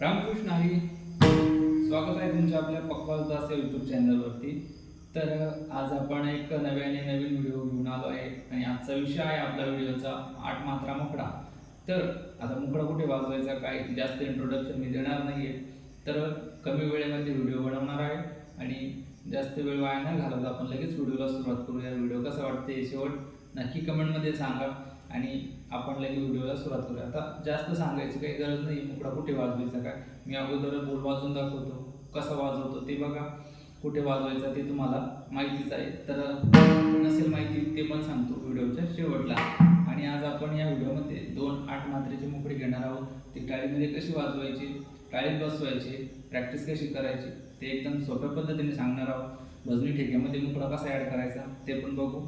रामकृष्ण हरी स्वागत आहे तुमच्या आपल्या पक्वास दास या यूट्यूब चॅनलवरती तर आज आपण एक नव्याने नवीन व्हिडिओ घेऊन आलो आहे आणि आजचा विषय आहे आपल्या व्हिडिओचा आठ मात्रा मुकडा. तर आता मुकडा कुठे वाजवायचा काय जास्त इंट्रोडक्शन मी देणार नाही आहे तर कमी वेळेमध्ये व्हिडिओ बनवणार आहे आणि जास्त वेळ वाया न घालवता आपण लगेच व्हिडिओला सुरुवात करूया. व्हिडिओ कसा वाटते शेवट नक्की कमेंटमध्ये सांगा. आणि आपण लगेच व्हिडिओला सुरुवात करूया. आता जास्त सांगायची काही गरज नाही मुकडा कुठे वाजवायचा काय? मी अगोदर बोल वाजवून दाखवतो. कसा वाजवतो ते बघा. कुठे वाजवायचा ते तुम्हाला माहितीच आहे. तर नसेल माहिती ते पण सांगतो व्हिडिओच्या शेवटला. आणि आज आपण या व्हिडिओमध्ये दोन आठ मात्रेची मुकडे घेणार आहोत. ती टाळीमध्ये कशी वाजवायची? टाळीत बसवायची. प्रॅक्टिस कशी करायची? ते एकदम सोप्या पद्धतीने सांगणार आहोत. भजनी ठेक्यामध्ये मुकडा कसा ॲड करायचा ते पण बघू.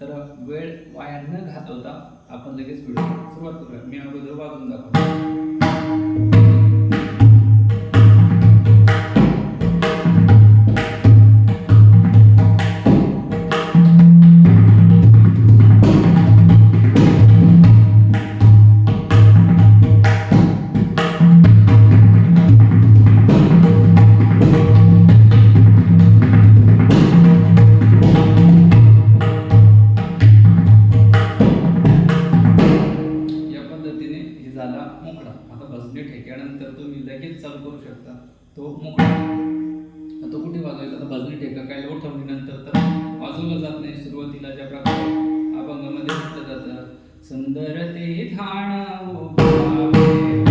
तर वेळ वाया न घातवता आपण लगेच व्हिडिओ सुरुवात करूया. मी अगोदर वाजून दाखवतो. मोकळा आता भजनी ठेक्यानंतर तुम्ही लगेच चालू करू शकता. तो मोकळा तो कुठे वाजवायचा? आता भजनी ठेका काय उठवल्यानंतर तर वाजवलं जात नाही. सुरुवातीला ज्या प्रकारे अभंगामध्ये म्हटलं जातं सुंदर ते ठाण हो,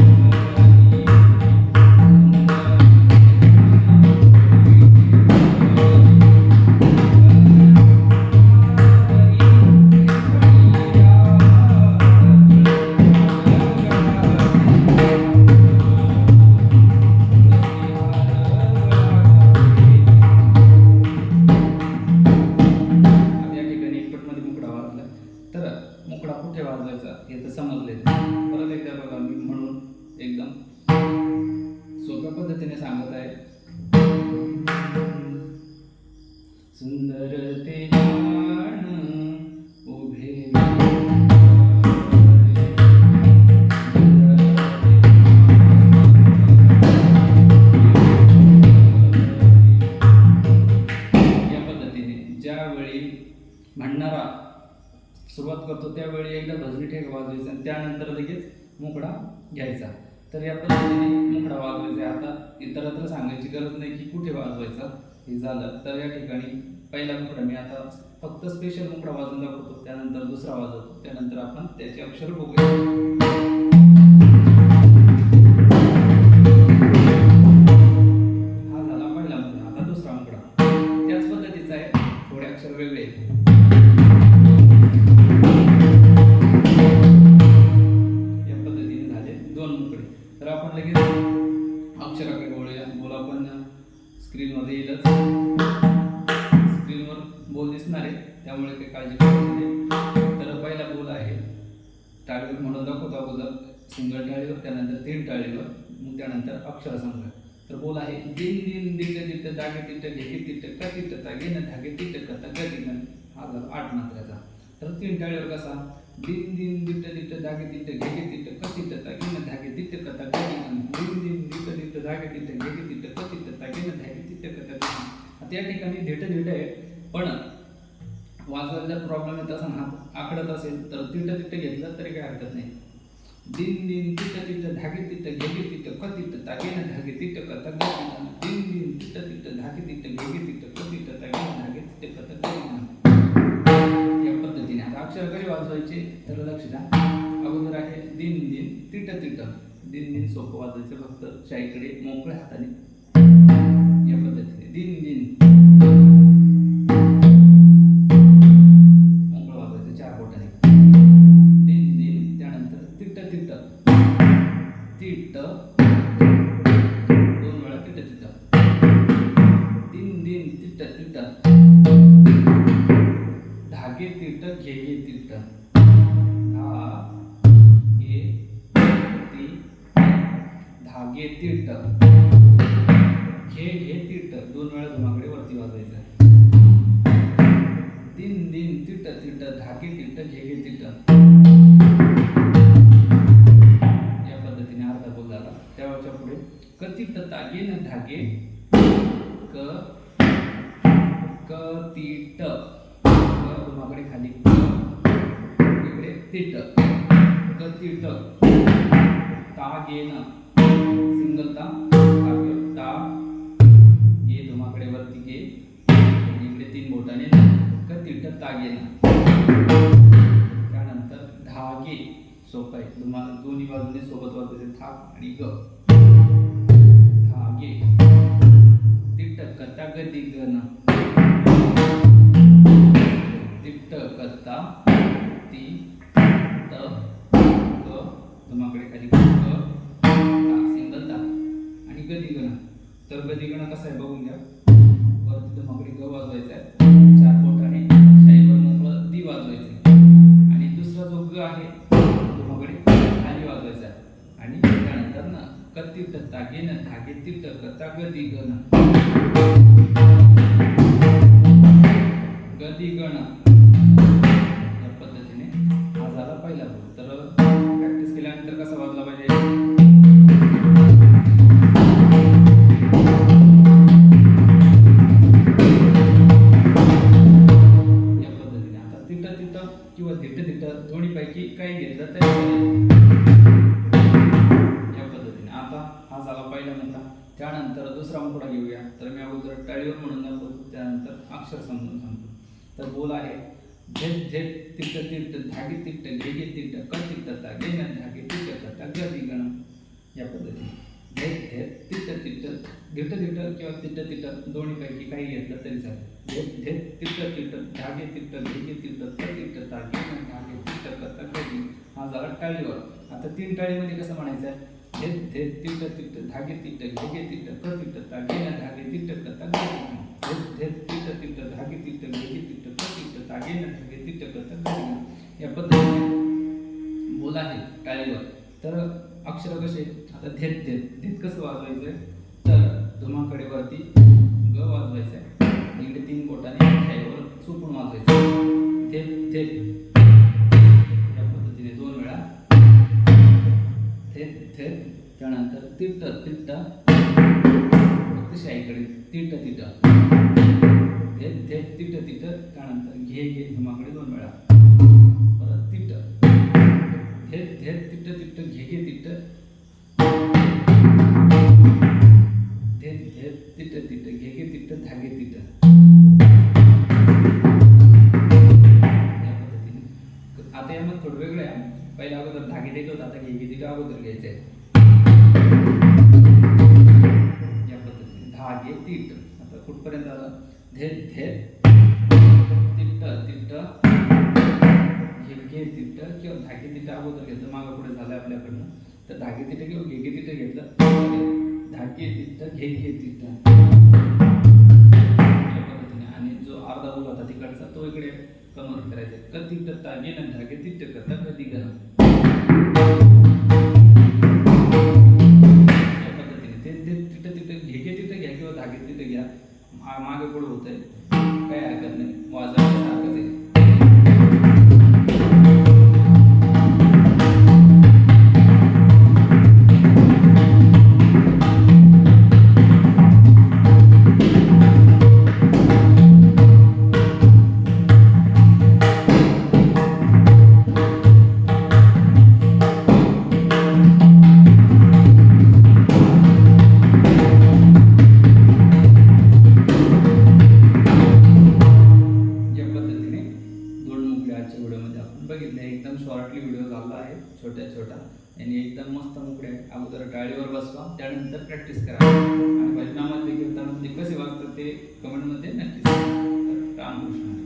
ते जाण उभे या पद्धतीने ज्यावेळी म्हणणारा सुरुवात करतो त्यावेळी एकदा भजनी ठेका वाजवायचा आणि त्यानंतर लगेच मुकडा घ्यायचा. तर या पद्धतीने मुकडा वाजवायचा. आहे. आता इतरत्र सांगायची गरज नाही की कुठे वाजवायचा हे झालं. तर या ठिकाणी पहिला मुकडा मी आता फक्त स्पेशल मुकडा वाजून दाखवतो त्यानंतर दुसरा वाजवतो त्यानंतर आपण त्याचे अक्षर बघूया. हा झाला पहिला मुकडा आता दुसरा त्याच पद्धतीचा आहे थोडे अक्षर वेगळे. आहेत. पद्धतीने झाले दोन तर आपण लगेच अक्षराकडे बोलूया बोल आपण स्क्रीनमध्ये येईलच. बोल दिसणार आहे. त्यामुळे काही काळजी करायची नाही तर पहिला बोल आहे टाळीवर म्हणून दाखवतो अगोदर. सिंगल टाळीवर त्यानंतर तीन टाळीवर मग त्यानंतर अक्षर सांगा तर बोल आहे दिन दिन दिट तिथं जागे तिथं घेगे तिथं का तिट घेणं धागे तिथं कत ग हा झाला आठ मात्र्याचा तर तीन टाळीवर कसा? दिन दिन दिट दिट्ट जागे तिथं घेगे तिथं क तिट घेणं धागे तिट कत ग दिनं दिन दिन दिट्ट दिट्ट जागे तिट घेगे तिट क तिट घेणं धागे तिथं कत ग आता या ठिकाणी धेट धेट आहे. पण वाजवायला जर प्रॉब्लेम येत असेल हात आखडत असेल तर तिथं तिथं घेतलं तरी काही हरकत नाही. दिन दिन तिथं तिथं धागे तिथं घेगे तिथं क तिथं तागेनं धागे तिथं क तग दिन दिन तिथं तिथं धागे तिथं घेगे तिथं क तिथं तागेनं धागे तिथं क या पद्धतीने. आता अक्षर कधी वाजवायचे? तर लक्ष द्या. अगोदर आहे दिन दिन तिटं तिटं दिन दिन सोपं वाजवायचं फक्त. शाईकडे मोकळ्या हाताने. धागे तिट्ट घे घे तिट्ट दोन वेळा धुमाकडे वरती वाजवायचं. दिन दिन तिट्ट तिट्ट धागे तिट घे घे तिट्ट या पद्धतीने अर्धा बोल झाला. त्यावेळच्या पुढे कतिट तागे न धागे. क क क धुमाकडे खाली. क इकडे तिट कतिट तागे न सिंगल ता तागे ता गे धुमाकडे वरती घे आणि इकडे तीन बोटाने कतिट तागे न त्यानंतर धागे सोपं आहे. तुम्हाला दोन्ही बाजूने सोबत वाजवायचे थाक आणि ग. धागे तिट्ट कथा गती गण तर गदी गण कसं आहे बघून घ्या. वरती मगरी ग वाजवायचा आहे चार बोटाने शाईवर मोकळं दी वाजवायचे आणि दुसरा जो ग आहे तुम्हाकडे खाली वाजवायचा. आहे आणि त्यानंतर ना कत्तीर्थ तागे न धागे तीर्थ कथा गदी गण गदी गण या पद्धतीने हा झाला पहिला तर प्रॅक्टिस केल्यानंतर कसा वाजला पहिला मुद्दा त्यानंतर दुसरा मुकडा घेऊया. तर मी अगोदर टाळीवर म्हणून दाखवतो त्यानंतर अक्षर समजून सांगतो. तर बोल आहे झेट झेट तिट्ट तिट्ट धागे तिट्ट घेगे तिट्ट क तिट्ट ता घेण्या धागे तिट्ट कथा गदी गण. या पद्धतीने. झेट झेट तिट्ट तिट्ट तिट्ट तिट्ट किंवा तिट्ट तिट्ट दोन्हीपैकी काही घेतलं तरी चालेल. झेट झेट तिट्ट तिट्ट धागे तिट्ट घेगे तिट्ट क तिट्ट ता घेण्या धागे तिट्ट कथा गदी हा झाला टाळीवर. आता तीन टाळीमध्ये कसं म्हणायचं आहे? झेट झेट तिट तिट धागे तिट घेगे तिट क तिट तागे धागे तिट क गदी झेट झेट तिट तिट धागे तिट घेगे तिट क तिट ता धागे तिट क गदी या पद्धतीने बोल आहे टाळीवर. तर अक्षर कसे? आता धेत धेत धेत कसं वाजवायचं? तर धुमाकडे वरती ग वाजवायचं आहे. इकडे तीन बोटाने शाईवर चुकून वाजवायचं. धेत धेत त्यानंतर तिट्ट तिट्ट फक्त शाईकडे तिट्ट तिट्ट थेट थेट तिट्ट तिट्ट त्यानंतर घे घे धुमाकडे दोन वेळा. परत तिट्ट हे थेट तिट्ट तिट्ट घे घे तिट्ट थेट थेट तिट्ट तिट्ट घे घे तिट्ट धागे तिट्ट या पद्धतीने. आता यामध्ये थोडं वेगळं आहे. पहिला अगोदर धागे देत होता. आता घे घे तिट्ट अगोदर घ्यायचे पद्धतीने धागे आता कुठपर्यंत आलं? धे धेत तिट्ट तिट्ट घे घे तिट्ट किंवा धागे तिट्ट अगोदर घेतलं मागं पुढे झालं आपल्याकडनं. तर धागे तिट्ट किंवा घे घे तिट्ट घेतलं. धागे तिट्ट घे घे तिट्ट पद्धतीने. आणि जो अर्धा बोल होता तिकडचा तो इकडे कमर करायचा क तिट्ट तागे न धागे तिट्ट कथा कधी घरा मागे पुढे होत आहे काही हरकत नाही. वाजवायला सारखंच आहे. व्हिडिओमध्ये आपण बघितले एकदम शॉर्टली व्हिडिओ झाला आहे छोट्या छोटा. आणि एकदम मस्त मोकळे. अगोदर टाळीवर बसवा त्यानंतर प्रॅक्टिस करा. आणि भजनामध्ये कीर्तनामध्ये कसे वागतात ते कमेंटमध्ये नक्की रामकृष्ण.